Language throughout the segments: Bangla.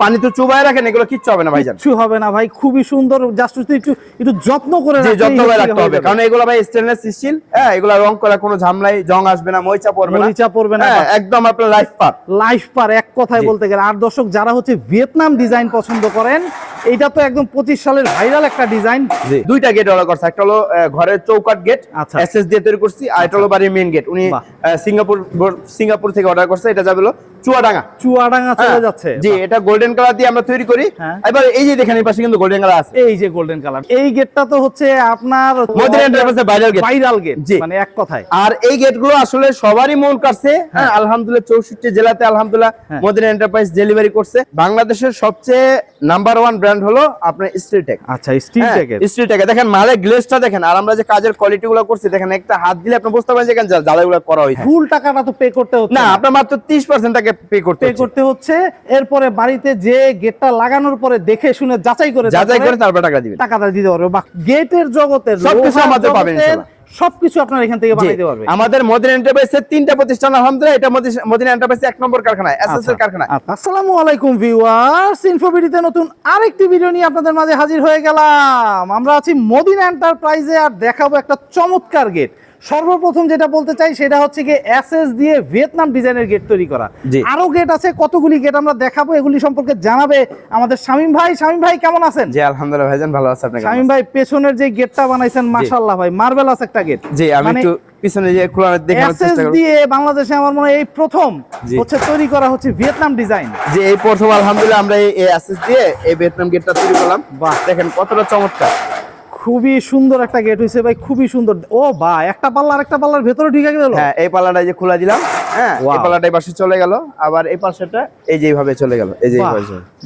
পানি তো চুবাই রাখেন এগুলো কিচ্ছু হবে না ভাইজান। কিচ্ছু হবে না ভাই খুবই সুন্দর জাস্ট একটু একটু যত্ন করে যত্ন করে রাখতে হবে কারণ এগুলো ভাই স্টেনলেস স্টিল হ্যাঁ এগুলো রং করা কোনো ঝামলাই জং আসবে না মরিচা পড়বে না। মরিচা পড়বে না হ্যাঁ, একদম আপনার লাইফ পার লাইফ পার এক কথায় বলতে গেলে। আর দর্শক যারা হচ্ছে ভিয়েতনাম ডিজাইন পছন্দ করেন এটা তো একদম পঁচিশ সালের ভাইরাল একটা ডিজাইন দুইটা গেট অর্ডার করছে একটা হলো ঘরের চৌকাট গেট আচ্ছা। এসএস দিয়ে তৈরি করছি আর এটা হলো বাড়ির মেইন গেট উনি সিঙ্গাপুর সিঙ্গাপুর থেকে অর্ডার করছে এটা যাবে হলো চুয়াডাঙ্গা। চুয়াডাঙ্গা চলে হ্যাঁ, যাচ্ছে। জি এটা গোল্ডেন কালার দিয়ে আমরা তৈরি করি। হ্যাঁ। এবার এই যে দেখেন এই পাশে কিন্তু গোল্ডেন কালার আছে। এই যে গোল্ডেন কালার এই গেটটা তো হচ্ছে আপনার মদিনা এন্টারপ্রাইজের ভাইরাল গেট ভাইরাল গেট। মানে এক কথায়। আর এই গেটগুলো আসলে সবারই মন কাটছে হ্যাঁ। আলহামদুলিল্লাহ চৌষট্টি জেলাতে আলহামদুলিল্লাহ হ্যাঁ। মদিনা এন্টারপ্রাইজ ডেলিভারি করছে। বাংলাদেশের সবচেয়ে নাম্বার ওয়ান ব্র্যান্ড হলো আপনার স্টিল টেক আচ্ছা স্টিল টেকের স্টিল টেক দেখেন মালের গ্লেজটা দেখেন আর আমরা যে কাজের কোয়ালিটি গুলো করছি দেখেন একটা হাত দিলে আপনি বুঝতে পারেন যে এখানে জ্বালাগুলো করা হয়েছে। ফুল টাকাটা তো পে করতে হচ্ছে না আপনার মাত্র ত্রিশ পার্সেন্ট টাকা পে করতে পে করতে হচ্ছে এরপরে বাড়িতে যে গেটটা লাগানোর পরে দেখে শুনে যাচাই করে যাচাই করে তারপর টাকা দিবেন। টাকাটা দিতে পারবে। বা গেটের জগতের সবকিছু আমাদের পাবেন সবকিছু আপনার এখান থেকে বানাইতে পারবে। আমাদের মদিনা এন্টারপ্রাইজের তিনটা প্রতিষ্ঠান আলহামদুলিল্লাহ এটা মদি- মদিনা এন্টারপ্রাইজ এক নম্বর কারখানা এসএস এর কারখানা আচ্ছা, আসসালামু আলাইকুম ভিউয়ার্স ইনফোবিডিতে নতুন আরেকটি ভিডিও নিয়ে আপনাদের মাঝে হাজির হয়ে গেলাম। আমরা আছি মদিনা এন্টারপ্রাইজে আর দেখাবো একটা চমৎকার গেট সর্বপ্রথম যেটা বলতে চাই সেটা হচ্ছে কি এসএস দিয়ে ভিয়েতনাম ডিজাইনের গেট তৈরি করা। আরও গেট আছে কতগুলি গেট আমরা দেখাবো এগুলি সম্পর্কে জানাবে আমাদের শামীম ভাই। শামীম ভাই কেমন আছেন? জি আলহামদুলিল্লাহ ভাইজান ভালো আছে আপনাকে? শামীম ভাই পেছনের যে গেটটা বানাইছেন মাশাআল্লাহ ভাই মার্বেলাস একটা গেট। জি আমি মানে একটু পিছনে যে খোলা দেখানোর চেষ্টা করব দিয়ে বাংলাদেশে আমার মনে হয় এই প্রথম হচ্ছে তৈরি করা হচ্ছে ভিয়েতনাম ডিজাইন। যে এই প্রথম আলহামদুলিল্লাহ আমরা এই এসএস দিয়ে এই ভিয়েতনাম গেটটা তৈরি করলাম। বাহ। দেখেন কতটা চমৎকার। খুবই সুন্দর একটা গেট হয়েছে ভাই খুবই সুন্দর। ও বা একটা পাল্লা আর একটা পাল্লার ভেতরে ঢুকে গেল। হ্যাঁ এই পাল্লাটা যে খোলা দিলাম হ্যাঁ এই. পাল্লাটা এই পাশে চলে গেল আবার এই পাশেটা এই যে এইভাবে চলে গেল এই যে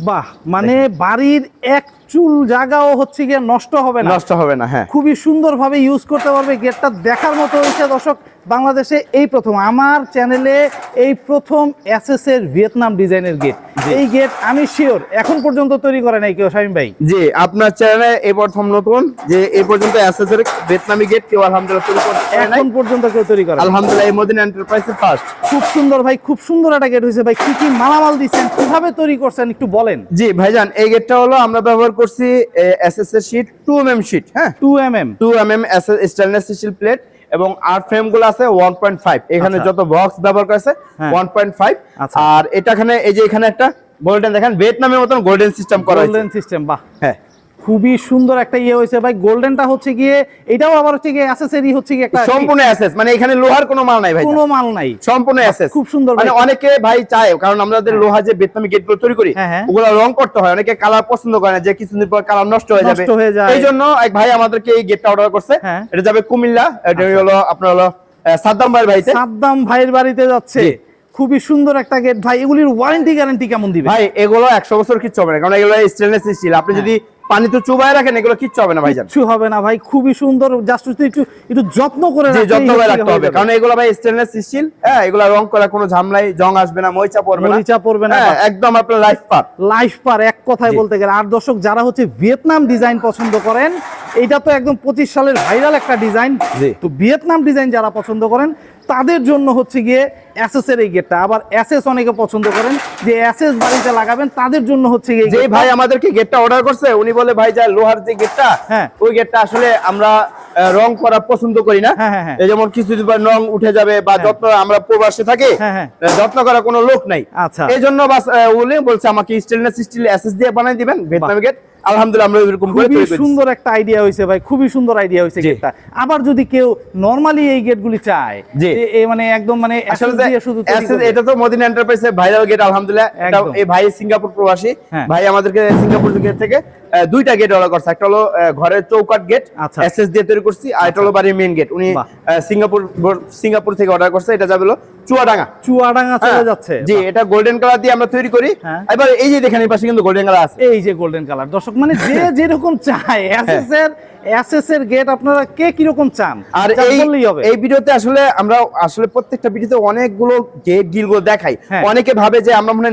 বাহ মানে বাড়ির এক চুল জায়গাও হচ্ছে গিয়ে নষ্ট হবে না। নষ্ট হবে না হ্যাঁ। খুবই সুন্দরভাবে ইউজ করতে পারবে গেটটা দেখার মতো হয়েছে দর্শক বাংলাদেশে এই প্রথম। আমার চ্যানেলে এই প্রথম এসএস এর ভিয়েতনাম ডিজাইনের গেট। এই গেট আমি শিওর এখন পর্যন্ত তৈরি করে নাই কেউ শামীম ভাই। জি আপনার চ্যানেলে এই প্রথম নতুন যে এই পর্যন্ত এসএস এর ভিয়েতনামি গেট কেউ আলহামদুলিল্লাহ তৈরি পারে নাই। এখন পর্যন্ত কেউ তৈরি করে। আলহামদুলিল্লাহ এই মদিনা এন্টারপ্রাইজের ফার্স্ট খুব সুন্দর ভাই খুব সুন্দর একটা গেট হয়েছে ভাই। কি কি মালামাল দিচ্ছেন কীভাবে তৈরি করছেন একটু বলেন। জি ভাইজান এই গেটটা হলো আমরা ব্যবহার করছি এসএস এর sheet two M M sheet হ্যাঁ? Two M M two M M stainless steel plate এবং আর ফ্রেমগুলো আছে ওয়ান পয়েন্ট ফাইভ এখানে আচ্ছা। যত বক্স ব্যবহার করেছে হ্যাঁ। ওয়ান পয়েন্ট ফাইভ আচ্ছা। আর এটা এখানে এই যে এখানে একটা গোল্ডেন দেখেন ভিয়েতনামের মতন গোল্ডেন সিস্টেম করা হয়েছে। গোল্ডেন সিস্টেম বা হ্যাঁ। খুবই সুন্দর একটা ইয়ে হয়েছে ভাই। গোল্ডেনটা হচ্ছে গিয়ে এটাও আবার হচ্ছে গিয়ে অ্যাসেসরি হচ্ছে গিয়ে একটা সম্পূর্ণ অ্যাসেস মানে এখানে লোহার কোনো মাল নাই ভাই। কোনো মাল নাই। সম্পূর্ণ অ্যাসেস খুব সুন্দর মানে অনেকে ভাই চায় কারণ আমাদের লোহা যে ভিয়েতনামি গেটগুলো তৈরি করি হ্যাঁ, হ্যাঁ। ওগুলো রং করতে হয় অনেকে কালার পছন্দ করে না যে কিছুদিন পর কালার নষ্ট হয়ে যাবে। নষ্ট হয়ে যায়। এই জন্য এক ভাই আমাদেরকে এই গেটটা অর্ডার করছে। হ্যাঁ। আচ্ছা। এটা যাবে কুমিল্লা এটা হলো আপনার হলো সাদ্দাম ভাইয়ের বাড়িতে। সাদ্দাম ভাইয়ের বাড়িতে যাচ্ছে। খুবই সুন্দর একটা গেট ভাই এগুলির ওয়ারেন্টি গ্যারান্টি কেমন দিবে ভাই এগুলো একশো বছর কিচ্ছু হবে না কারণ এগুলো স্টেনলেস স্টিল আপনি যদি পানি তো রাখেন এগুলো কিচ্ছু হবে না ভাইজান। কিছু হবে না ভাই খুবই সুন্দর জাস্ট একটু একটু যত্ন করে যত্ন করে রাখতে হবে কারণ এগুলো ভাই স্টেনলেস স্টিল হ্যাঁ এগুলো রং করা কোনো ঝামলাই জং আসবে না পড়বে না। পড়বে না, হ্যাঁ, একদম আপনার লাইফ পার লাইফ পার এক কথায় বলতে গেলে। আর দর্শক যারা হচ্ছে ভিয়েতনাম ডিজাইন পছন্দ করেন এটা তো একদম পঁচিশ সালের ভাইরাল একটা ডিজাইন। তো ভিয়েতনাম ডিজাইন যারা পছন্দ করেন তাদের জন্য হচ্ছে গিয়ে অ্যাসেস এর এই গেটটা আবার অ্যাসেস অনেকে পছন্দ করেন যে অ্যাসেস বাড়িতে লাগাবেন তাদের জন্য হচ্ছে গিয়ে যে। ভাই আমাদেরকে গেটটা অর্ডার করছে উনি বলে ভাই যা লোহার যে গেটটা হ্যাঁ। ওই গেটটা আসলে আমরা রং করা পছন্দ করি না হ্যাঁ, হ্যাঁ, হ্যাঁ। এই যেমন কিছুদিন পর রং উঠে যাবে বা। যত্ন আমরা প্রবাসে থাকি। যত্ন করা কোনো লোক নাই আচ্ছা। এই জন্য বাস উনি বলছে আমাকে স্টেনলেস স্টিল এসএস দিয়ে বানাই দিবেন ভিয়েতনামি গেট আলহামদুলিল্লাহ আমরা এরকম খুবই সুন্দর একটা আইডিয়া হয়েছে ভাই খুবই সুন্দর আইডিয়া হয়েছে। গেটটা আবার যদি কেউ নরমালি এই গেটগুলি চায় যে মানে একদম মানে আসলে শুধু এটা তো মদিনা এন্টারপ্রাইজের ভাইরাল গেট আলহামদুলিল্লাহ। এটা এই ভাই সিঙ্গাপুর প্রবাসী। হ্যাঁ। ভাই আমাদেরকে সিঙ্গাপুর থেকে দুইটা গেট অর্ডার করছে। একটা হলো ঘরের চৌকাট গেট আচ্ছা। এসএস দিয়ে তৈরি করছি আর এটা হলো বাড়ির মেইন গেট উনি সিঙ্গাপুর সিঙ্গাপুর থেকে অর্ডার করছে এটা যাবে হলো চুয়াডাঙ্গা। চুয়াডাঙ্গা চলে হ্যাঁ, যাচ্ছে। জি এটা গোল্ডেন কালার দিয়ে আমরা তৈরি করি। হ্যাঁ। এবার এই যে দেখেন এই পাশে কিন্তু গোল্ডেন কালার আছে। এই যে গোল্ডেন কালার দর্শক মানে যে যেরকম চায় এসএস এর এসএস এর গেট আপনারা কে কীরকম চান? আর এই এই ভিডিওতে আসলে আমরা আসলে প্রত্যেকটা ভিডিওতে অনেকগুলো গেট গিলগুলো দেখাই। হ্যাঁ। অনেকে ভাবে যে আমরা মনে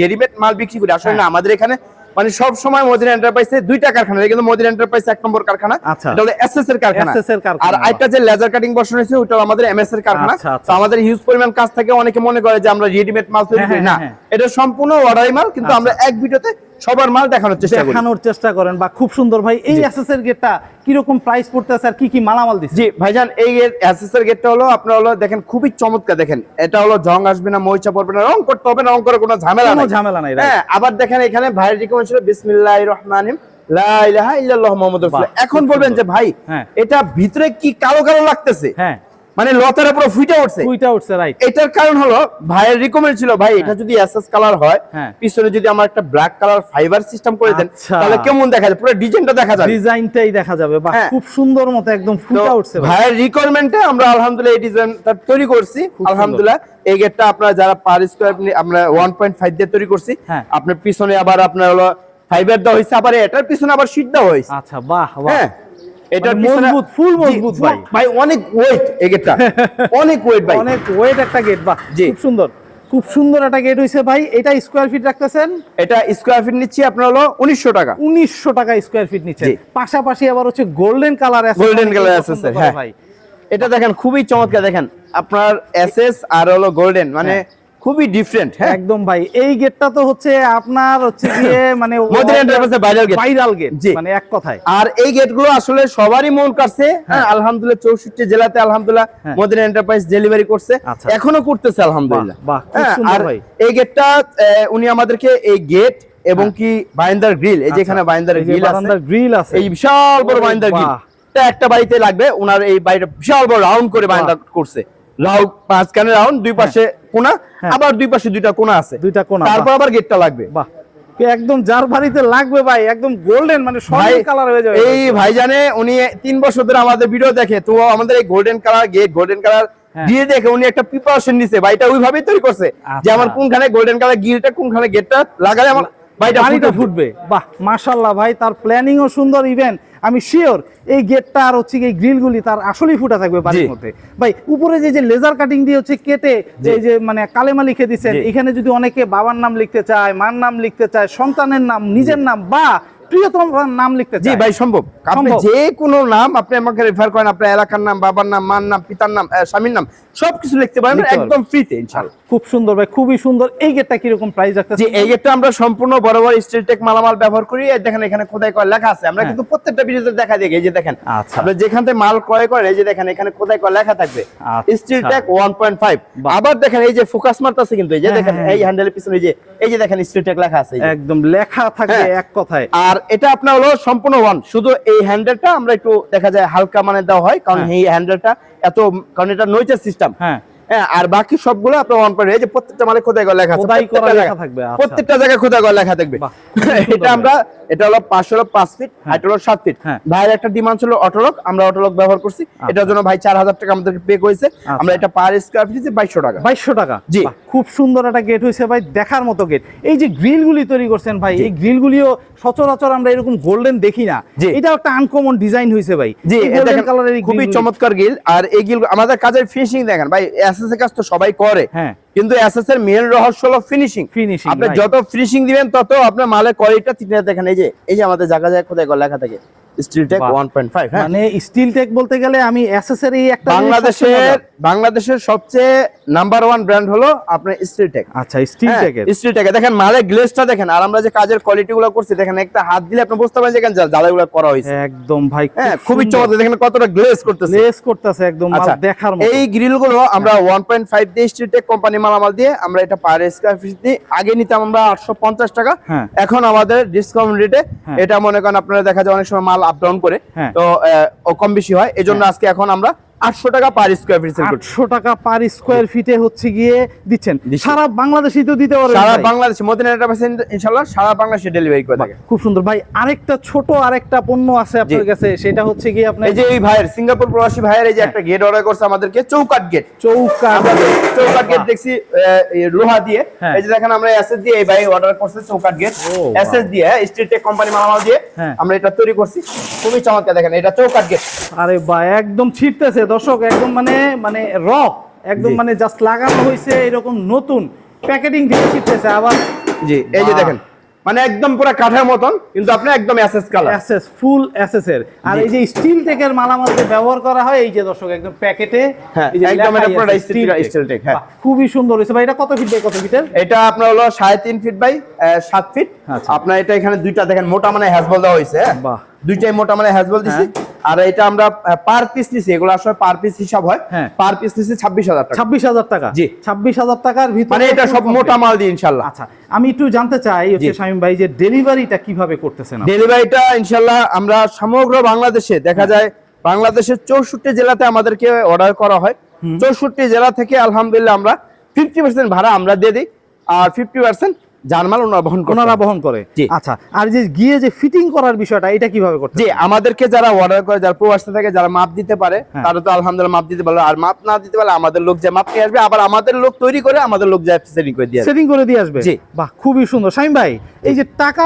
রেডিমেড মাল বিক্রি করি। আসলে হ্যাঁ। না আমাদের এখানে মানে সব সময় মদিনা এন্টারপ্রাইজে দুইটা কারখানা কিন্তু মদিনা এন্টারপ্রাইজ এক নম্বর কারখানা আচ্ছা। এটা হলো এসএস এর কারখানা SS এর কারখানা। আর আরেকটা যে লেজার কাটিং বসানো হয়েছে ওটা আমাদের এমএস এর কারখানা আচ্ছা, আচ্ছা। তো আমাদের হিউজ পরিমাণ কাজ থাকে অনেকে মনে করে যে আমরা রেডিমেড মাল তৈরি হ্যাঁ, করি হ্যাঁ, না হ্যাঁ। এটা সম্পূর্ণ অর্ডারি মাল কিন্তু আমরা এক ভিডিওতে সবার মাল দেখানোর চেষ্টা দেখানোর চেষ্টা করেন বা খুব সুন্দর ভাই এই এর গেটটা কীরকম প্রাইস পড়তেছে আর কি কি মালামাল দিচ্ছে? জি ভাইজান এই অ্যাসেসের গেটটা হলো আপনার হলো দেখেন খুবই চমৎকার দেখেন। এটা হলো জং আসবে না মরিচা পড়বে না রং করতে হবে না রং করে কোনো ঝামেলা নাই। ঝামেলা নাই, হ্যাঁ আবার দেখেন এখানে ভাইয়ের রিকমেন্ড ছিল বিসমিল্লাহির রহমানির লা ইলাহা ইল্লাল্লাহ মুহাম্মাদুর রাসূলুল্লাহ। এখন বলবেন যে ভাই হ্যাঁ। এটা ভিতরে কি কালো কালো লাগতেছে? হ্যাঁ। মানে লতারে পুরো ফুটে উঠছে। দুইটা উঠছে রাইট এটার কারণ হলো ভাইয়ের রিকমেন্ড ছিল ভাই এটা যদি এসএস কালার হয় হ্যাঁ। পিছনে যদি আমার একটা ব্ল্যাক কালার ফাইবার সিস্টেম করে দেন আচ্ছা। তাহলে কেমন দেখা যায় পুরো ডিজাইনটা দেখা যাবে। ডিজাইনটাই দেখা যাবে। বা হ্যাঁ। খুব সুন্দর মতো একদম ফুটা উঠছে ভাইয়ের রিকোয়ারমেন্টে আমরা আলহামদুলিল্লাহ এই ডিজাইনটা তৈরি করছি। আলহামদুলিল্লাহ এই গেটটা আপনারা যারা পার স্কোয়ার আমরা 1.5 দিয়ে তৈরি করছি। হ্যাঁ। আপনার পিছনে আবার আপনার হলো ফাইবার দেওয়া হয়েছে আবার এটার পিছনে আবার শীট দেওয়া হয়েছে। আচ্ছা বাহ বাহ। এটার মানে মজবুত, জি, মজবুত ভাই। ভাই অনেক ওয়েট এই গেটটা। অনেক ওয়েট ভাই। অনেক ওয়েট একটা গেট বাহ খুব সুন্দর। খুব সুন্দর একটা গেট হইছে ভাই। এটা স্কোয়ার ফিট রাখতেছেন? এটা স্কোয়ার ফিট নিচ্ছি আপনার হলো 1900 টাকা। উনিশশো টাকা স্কোয়ার ফিট নিচ্ছে পাশাপাশি আবার হচ্ছে গোল্ডেন কালার আছে আছে, স্যার, হ্যাঁ। ভাই। এটা দেখেন খুবই চমৎকার। দেখেন আপনার এসএস আর হলো গোল্ডেন মানে হ্যাঁ। খুবই ডিফারেন্ট হ্যাঁ? একদম ভাই এই গেটটা তো হচ্ছে আপনার হচ্ছে গিয়ে মানে মদিনা এন্টারপ্রাইজের viral gate। ভাইরাল গেট মানে এক কথায়। আর এই গেটগুলো আসলে সবারই মন কাটছে হ্যাঁ? আলহামদুলিল্লাহ চৌষট্টি জেলাতে আলহামদুলিল্লাহ হ্যাঁ। মদিনা এন্টারপ্রাইজ ডেলিভারি করছে। আচ্ছা। এখনও করতেছে আলহামদুলিল্লাহ। বাহ, খুব হ্যাঁ, সুন্দর ভাই। এই গেটটা উনি আমাদেরকে এই গেট এবং কি বাইন্দার গ্রিল এই যে এখানে বাইন্দার আচ্ছা। এই যে গ্রিল আছে। গ্রিল আছে। এই বিশাল বড় বাইন্দার গ্রিল এটা একটা বাড়িতে লাগবে ওনার এই বাড়িটা বিশাল বড় রাউন্ড করে বাইন্দা করছে। রাউন্ড মাঝখানে রাউন্ড দুই পাশে কোনা হ্যাঁ। আবার দুই পাশে দুইটা কোনা আছে। দুইটা কোণা, তারপর আবার গেটটা লাগবে। বাহ। একদম যার বাড়িতে লাগবে ভাই একদম গোল্ডেন মানে ভাই কালার হয়ে যাবে। এই ভাইজানে উনি তিন বছর ধরে আমাদের ভিডিও দেখে তো আমাদের এই golden colour gate golden colour হ্যাঁ। দিয়ে দেখে উনি একটা প্রিপারেশন নিছে। ভাইটা ওইভাবেই তৈরি করছে যে আচ্ছা। আমার কোনখানে গোল্ডেন কালার গিলটা কোনখানে গেটটা লাগালে আমার বাড়িটা ফুটবে। বাহ মাশাল্লাহ ভাই তার প্ল্যানিংও সুন্দর ইভেন আমি শিওর এই গেটটা আর হচ্ছে এই গ্রিলগুলি তার আসলেই ফুটা থাকবে বাড়ির মধ্যে। ভাই উপরে যে যে লেজার কাটিং দিয়ে হচ্ছে কেটে যে যে মানে কালেমা লিখে দিচ্ছেন এখানে যদি অনেকে বাবার নাম লিখতে চায় মার নাম লিখতে চায় সন্তানের নাম নিজের নাম বা প্রিয়তম নাম লিখতে জি ভাই সম্ভব। আপনি যে কোনো নাম আপনি আমাকে রেফার করেন আপনার এলাকার নাম বাবার নাম মার নাম পিতার নাম স্বামীর নাম সবকিছু লিখতে পারেন একদম ফ্রিতে ইনশাআল্লাহ। খুব সুন্দর ভাই খুবই সুন্দর। এই গেটটা কীরকম প্রাইস জি এই গেটটা আমরা সম্পূর্ণ বড় বড় স্টিল টেক মালামাল ব্যবহার করি। দেখেন এখানে খোদাই করা লেখা আছে। আমরা হ্যাঁ। কিন্তু প্রত্যেকটা ভিডিওতে দেখা এই যে দেখেন। আচ্ছা। আপনি যেখান থেকে মাল ক্রয় করেন এই যে দেখেন এখানে খোদাই করা লেখা থাকবে। স্টিল টেক 1.5 আবার দেখেন এই যে ফোকাস মারতাছে কিন্তু এই যে হ্যাঁ, দেখেন হ্যাঁ, এই হ্যান্ডেলের পিছনে এই যে এই যে দেখেন স্টিল টেক লেখা আছে একদম লেখা হ্যাঁ। এক কথায়। আর এটা আপনার হলো সম্পূর্ণ ওয়ান শুধু এই হ্যান্ডেলটা আমরা একটু দেখা যায় হালকা মানে দেওয়া হয় কারণ হ্যাঁ। এই হ্যান্ডেলটা এত কারণ এটা নইচার সিস্টেম হ্যাঁ। হ্যাঁ আর বাকি সবগুলো আপনার ওয়ান পয়েন্ট এই যে প্রত্যেকটা মালে খোদাই করা লেখা আছে প্রত্যেকটা জায়গায়- থাকবে, আচ্ছা। প্রত্যেকটা জায়গায় খোদাই করা লেখা থাকবে। এটা আমরা এটা হলো পাঁচশো হলো পাঁচ ফিট হাইট হলো সাত ফিট হ্যাঁ। ভাইয়ের একটা ডিমান্ড ছিল অটোলক আমরা অটোলক ব্যবহার করছি। এটার জন্য ভাই চার হাজার টাকা আমাদেরকে পে করেছে। আমরা এটা পার স্কোয়ার ফিট বাইশশো টাকা। বাইশশো টাকা? জি। খুব সুন্দর একটা গেট হয়েছে ভাই দেখার মতো গেট এই যে গ্রিল গুলি তৈরি করছেন ভাই এই গ্রিল গুলিও সচরাচর আমরা এরকম গোল্ডেন দেখি না। জি। এটা একটা আনকমন ডিজাইন হয়েছে ভাই। জি এই খুবই চমৎকার গিল আর এই গিল আমাদের কাজের ফিনিশিং দেখেন ভাই এসএস কাজ তো সবাই করে হ্যাঁ। কিন্তু এসএস এর মেন রহস্য হলো ফিনিশিং Finishing, আপনি যত ফিনিশিং দিবেন তত আপনার মালের কোয়ালিটিটা তিনটা দেখেন এই যে এই যে আমাদের জায়গা জায়গা কোথায় লেখা থাকে? স্টিল টেক 1.5 হ্যাঁ। মানে স্টিল টেক বলতে গেলে আমি এসএস এর এই একটা বাংলাদেশের বাংলাদেশের সবচেয়ে নাম্বার ওয়ান ব্র্যান্ড হলো আপনার স্টিল টেক আচ্ছা স্টিল টেকের স্টিল টেকে দেখেন মালের গ্লেজটা দেখেন আর আমরা যে কাজের কোয়ালিটি গুলো করছি দেখেন একটা হাত দিলে আপনি বুঝতে পারেন যে এখানে করা হয়েছে। একদম ভাই হ্যাঁ খুবই চমৎকার দেখেন কতটা গ্লেজ করতেছে। করতেছে একদম আচ্ছা দেখার মতো। এই গ্রিলগুলো আমরা 1.5 দিয়ে স্ট্রিটেক কোম্পানি মালামাল দিয়ে আমরা এটা পার স্কোয়ার ফিট দিয়ে আগে নিতাম আমরা 850 টাকা হ্যাঁ। এখন আমাদের ডিসকাউন্ট রেটে হ্যাঁ। এটা মনে করেন আপনারা দেখা যায় অনেক সময় মাল আপ ডাউন করে হ্যাঁ। তো কম বেশি হয় এজন্য আজকে এখন আমরা 800 টাকা পার স্কয়ার ফিট সেল করছি আটশো টাকা পার স্কোয়ার ফিটে হচ্ছে গিয়ে দিচ্ছেন। সারা বাংলাদেশই তো দিতে পারবেন সারা বাংলাদেশে মদিনা এন্টারপ্রাইজ ইনশাআল্লাহ সারা বাংলাদেশে ডেলিভারি করে থাকে। খুব সুন্দর। ভাই আরেকটা ছোট আরেকটা পণ্য আছে আপনার কাছে সেটা হচ্ছে কি আপনার এই যে এই ভাইয়ের সিঙ্গাপুর প্রবাসী ভাইয়ের এই যে একটা গেট অর্ডার করছে আমাদেরকে চৌকাট গেট চৌকা আমরা চৌকাট গেট দেখছি লোহা দিয়ে। হ্যাঁ। এই যে দেখেন আমরা এসএস দিয়ে এই ভাই অর্ডার করছে চৌকাট গেট। এসএস দিয়ে স্ট্রিট টেক কোম্পানি মালামাল দিয়ে হ্যাঁ। আমরা এটা তৈরি করছি। খুবই চমৎকার দেখেন এটা চৌকাট গেট আরে বা একদম ছিটতেছে দর্শক একদম মানে মানে রক একদম মানে জাস্ট লাগানো হয়েছে এরকম নতুন প্যাকেটিং দিয়ে ছিটতেছে আবার। জি এই যে দেখেন মানে একদম পুরো কাঠের মতন কিন্তু আপনি একদম SS colour SS full SS এর। আর এই যে স্টিল টেকের মালামাল যে ব্যবহার করা হয় এই যে দর্শক একদম প্যাকেটে হ্যাঁ, এই যে একদম এটা steel steel tech। tech, হ্যাঁ। খুবই সুন্দর হয়েছে ভাই এটা কত ফিট বাই কত ফিটের এটা আপনার হলো সাড়ে তিন ফিট বাই সাত ফিট আচ্ছা। আপনার এটা এখানে দুইটা দেখেন মোটা মানে হ্যাজবল দেওয়া হয়েছে হ্যাঁ? বাহ। দুইটাই মোটা মানে হ্যাজবল দিছি। আর এটা আমরা পার পিস নিছি এগুলো আসলে পার পিস হিসাব হয় হ্যাঁ। পার পিস নিছি ছাব্বিশ হাজার টাকা ছাব্বিশ হাজার টাকা জি। ছাব্বিশ হাজার টাকার ভিতরে মানে এটা সব মোটা মাল দিয়ে ইনশাল্লাহ আচ্ছা আমি একটু জানতে চাই হচ্ছে। শামীম ভাই যে ডেলিভারিটা কীভাবে করতেছেন? ডেলিভারিটা ইনশাল্লাহ আমরা সমগ্র বাংলাদেশে দেখা যায় বাংলাদেশের চৌষট্টি জেলাতে আমাদেরকে অর্ডার করা হয় চৌষট্টি জেলা থেকে আলহামদুলিল্লাহ আমরা ফিফটি পার্সেন্ট ভাড়া আমরা দিয়ে দিই আর ফিফটি পার্সেন্ট জানমাল ওনারা বহন করতে ওনারা বহন করে। আচ্ছা আর যে গিয়ে যে ফিটিং করার বিষয়টা এটা কীভাবে করতে জি আমাদেরকে যারা অর্ডার করে যারা প্রবাসী থাকে যারা মাপ দিতে পারে হ্যাঁ। তারা তো আলহামদুলিল্লাহ মাপ দিতে পারল। আর মাপ না দিতে পারলে আমাদের লোক যে মাপ নিয়ে আসবে আবার আমাদের লোক তৈরি করে আমাদের লোক যায় সেটিং করে দিয়ে সেটিং করে দিয়ে আসবে? জি। বাহ খুবই সুন্দর। শামীম ভাই এই যে টাকা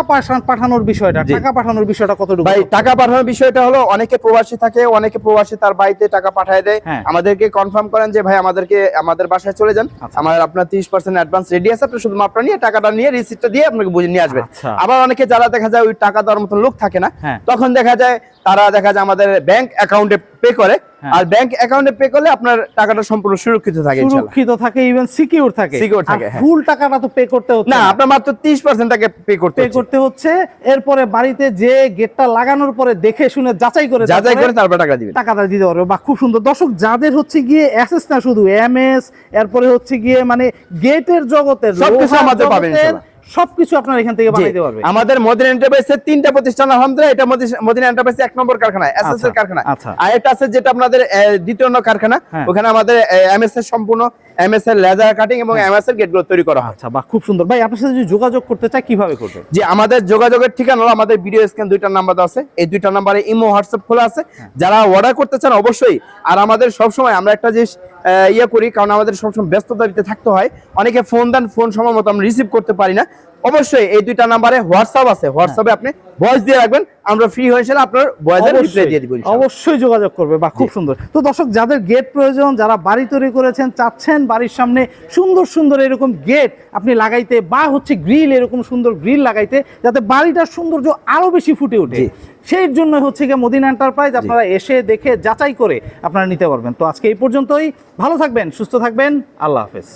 পাঠানোর বিষয়টা টাকা পাঠানোর বিষয়টা কতটুকু? ভাই টাকা পাঠানোর বিষয়টা হলো অনেকে প্রবাসী থাকে অনেকে প্রবাসী তার বাড়িতে টাকা পাঠায় দেয়। হ্যাঁ। আমাদেরকে কনফার্ম করেন যে ভাই আমাদেরকে আমাদের বাসায় চলে যান। আচ্ছা। আমার আপনার তিরিশ পার্সেন্ট অ্যাডভান্স রেডি আছে আপনি শুধু মাপটা নিয়ে টাকাটা নিয়ে রিসিপ্টটা দিয়ে আপনাকে বুঝে নিয়ে আসবেন আচ্ছা। আবার অনেকে যারা দেখা যায় ওই টাকা দেওয়ার মতন লোক থাকে না হ্যাঁ। তখন দেখা যায় তারা দেখা যায় আমাদের ব্যাংক অ্যাকাউন্টে পে করে। আর ব্যাংক অ্যাকাউন্টে পে করলে আপনার টাকাটা সম্পূর্ণ সুরক্ষিত থাকে সুরক্ষিত থাকে ইভেন সিকিউর থাকে। Secure থাকে, হ্যাঁ। ফুল টাকাটা তো পে করতে হচ্ছে না আপনার মাত্র তিরিশ পার্সেন্ট টাকা পে করতে পে করতে হচ্ছে। এরপরে বাড়িতে যে গেটটা লাগানোর পরে দেখে শুনে যাচাই করে যাচাই করে তারপর টাকা দিবেন। টাকাটা দিতে পারবে। বা খুব সুন্দর। দর্শক যাদের হচ্ছে গিয়ে অ্যাসেস না শুধু এমএস এরপরে হচ্ছে গিয়ে মানে গেটের জগতের সবকিছু আমাদের পাবেন ইনশাআল্লাহ। সবকিছু আপনার এখান থেকে বানাইতে পারবে আমাদের মদিনা এন্টারপ্রাইজের তিনটা প্রতিষ্ঠান আলহামদুলিল্লাহ এটা মদি- মদিনা এন্টারপ্রাইজ এক নম্বর কারখানা এসএস এর আচ্ছা, কারখানা আচ্ছা। আর এটা আছে যেটা আপনাদের দ্বিতীয় নম্বর কারখানা হ্যাঁ। ওখানে আমাদের এমএস এর সম্পূর্ণ এমএস এর লেজার কাটিং এবং এমএস এর গেটগুলো তৈরি করা হয়। আচ্ছা বা খুব সুন্দর। ভাই আপনার সাথে যদি যোগাযোগ করতে চাই কীভাবে করবে? যে আমাদের যোগাযোগের ঠিকানা হলো আমাদের ভিডিও স্ক্যান দুইটা নাম্বার আছে। এই দুইটা নাম্বারে ইমো হোয়াটসঅ্যাপ খোলা আছে। হ্যাঁ। যারা অর্ডার করতে চান অবশ্যই। আর আমাদের সবসময় আমরা একটা জিনিস ইয়ে করি কারণ আমাদের সবসময় ব্যস্ততা থাকতে হয়। অনেকে ফোন দেন ফোন সময় মতো আমরা রিসিভ করতে পারি না। অবশ্যই এই দুইটা নাম্বারে হোয়াটসঅ্যাপ আছে। হোয়াটসঅ্যাপে আপনি ভয়েস দিয়ে রাখবেন আমরা ফ্রি হয়েছিল আপনার ভয়েসের রিপ্লাই দিয়ে দিব অবশ্যই যোগাযোগ করবে বা খুব সুন্দর। তো দর্শক যাদের গেট প্রয়োজন যারা বাড়ি তৈরি করেছেন চাচ্ছেন বাড়ির সামনে সুন্দর সুন্দর এরকম গেট আপনি লাগাইতে বা হচ্ছে গ্রিল এরকম সুন্দর গ্রিল লাগাইতে যাতে বাড়িটার সৌন্দর্য আরও বেশি ফুটে ওঠে। সেই জন্য হচ্ছে গিয়ে মদিনা এন্টারপ্রাইজ আপনারা এসে দেখে যাচাই করে আপনারা নিতে পারবেন। তো আজকে এই পর্যন্তই। ভালো থাকবেন সুস্থ থাকবেন। আল্লাহ হাফেজ।